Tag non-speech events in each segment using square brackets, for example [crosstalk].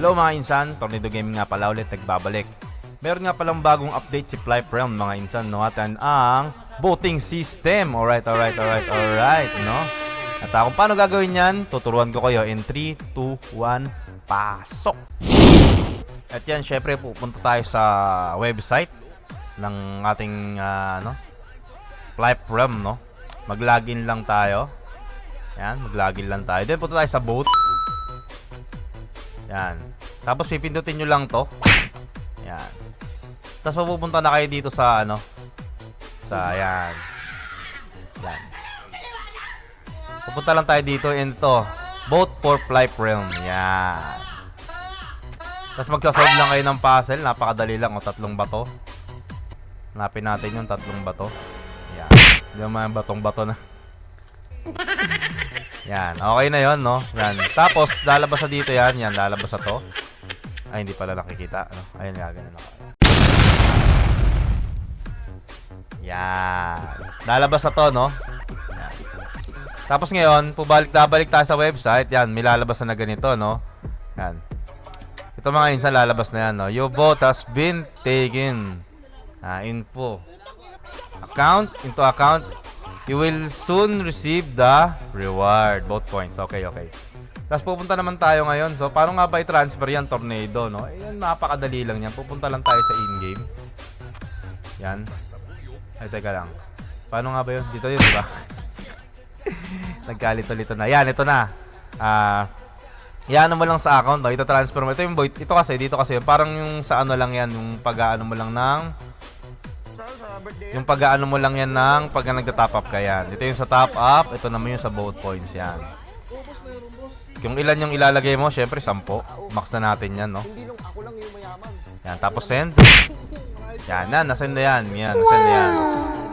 Hello mga insan, Tornado Gaming nga pala ulit nagbabalik. Meron nga palang bagong update si Fly Realm mga insan no at ang voting system. Alright, alright, alright, alright, no? At ah, kung paano gagawin yan, tuturuan ko kayo in 3, 2, 1, pasok! At yan, syempre pupunta tayo sa website ng ating ah, ano, Fly Realm, no? Mag-login lang tayo. Yan, mag-login lang tayo. Then punta tayo sa boat. Yan. Tapos pipindutin nyo lang to. Yan. Tapos mapupunta na kayo dito sa ano. Sa yan. Yan. Pupunta lang tayo dito in to. Boat for Flight Realm. Yan. Tapos magsasolve lang kayo ng puzzle. Napakadali lang. O tatlong bato. Hanapin natin yung tatlong bato. Yan. Hindi naman batong bato na. Yan, okay na yon no? Yan. Tapos, lalabas sa dito yan. Yan, lalabas sa to. Ay, hindi pala nakikita. Ano? Ayun nga, ganun ako. Yan. Lalabas sa to, no? Yan. Tapos ngayon, pubalik babalik tayo sa website. Yan, may lalabas na ganito, no? Yan. Ito mga insan, lalabas na yan, no? Your vote has been taken. Ah, info. Account, into account. You will soon receive the reward. Both points. Okay, okay. Tapos pupunta naman tayo ngayon. So, paano nga ba i-transfer yan, Tornado, no? Ayan, napakadali lang yan. Pupunta lang tayo sa in-game. Yan. Ay, teka lang. Paano nga ba yun? Dito yun, di ba? [laughs] Nagkalito-lito na. Yan, ito na. Ah... yan mo lang sa account, no? Ito transfer mo. Ito yung void. Ito kasi, dito kasi, parang yung sa ano lang yan, yung pag-ano mo lang ng yung pag-ano mo lang yan ng pag nagta-top up ka yan. Ito yung sa top up, ito naman yung sa both points yan. Kung ilan yung ilalagay mo, syempre 10. Max na natin yan, no? Yan, tapos send. Yan, yan, nasend na yan. Yan, nasend na yan.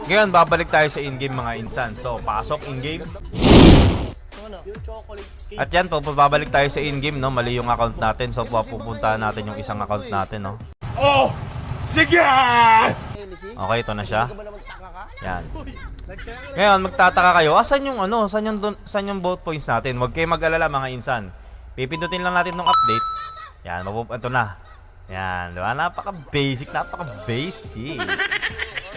Ngayon, babalik tayo sa in-game mga insan. So, pasok in-game. At yan po, babalik tayo sa in-game, no? Mali yung account natin. So, pupuntahan natin yung isang account natin, no? Oh! Sige! Okay, ito na siya. Yan. Ngayon, magtataka kayo, asan yung ano, saan yung, saan yung vote points natin? Huwag kayo mag-alala mga insan. Pipindutin lang natin ng update. Yan, mapup ito na. Yan, di ba? Napaka-basic, napaka-basic.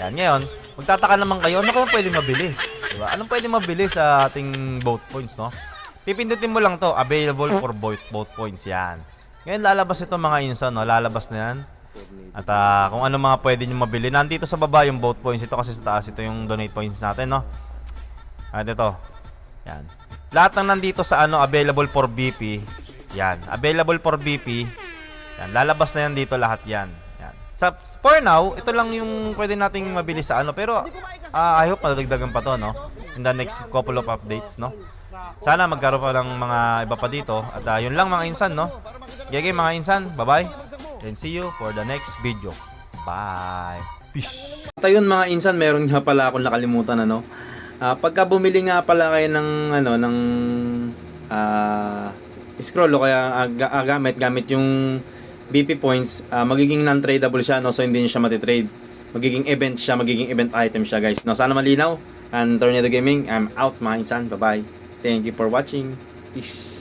Yan, ngayon, magtataka naman kayo, ano kaya pwede mabili? Di ba? Anong pwede mabili sa ating vote points, no? Pipindutin mo lang to, available for vote, vote points, yan. Ngayon, lalabas ito mga insan, no? Lalabas na yan. At ah, kung ano mga pwede nyo mabili. Nandito sa baba yung vote points. Ito kasi sa taas. Ito yung donate points natin, no? At ito. Yan. Lahat ng nandito sa ano, available for BP. Yan. Available for BP. Yan. Lalabas na yan dito lahat yan. Yan. Sa, for now, ito lang yung pwede nating mabili sa ano. Pero, ah, I hope madagdagan pa to, no? In the next couple of updates, no? Sana magkaroon pa ng mga iba pa dito. At ah, yun lang mga insan, no? Gege mga insan, bye-bye. And see you for the next video. Bye. Peace. At ayun mga insan, meron nga pala akong nakalimutan ano. Ah, pagka bumili nga pala kayo ng ano ng ah, scroll o kaya ga- ah, gamit gamit yung BP points, ah, magiging non-tradable siya no so hindi niyo siya matitrade. Magiging event siya, magiging event item siya guys. No, sana malinaw. And Tornado Gaming, I'm out mga insan. Bye-bye. Thank you for watching. Peace.